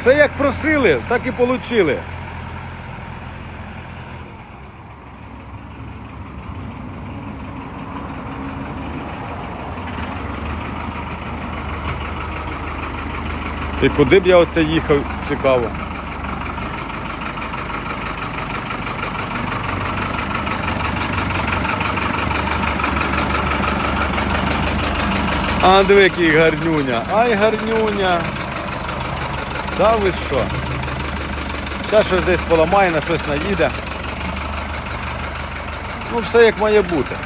Все як просили, так і отримали. І куди б я оце їхав, цікаво. А, диви, який гарнюня. Ай, гарнюня. Та ви що? Зараз щось десь поламає, на щось наїде. Ну, все як має бути.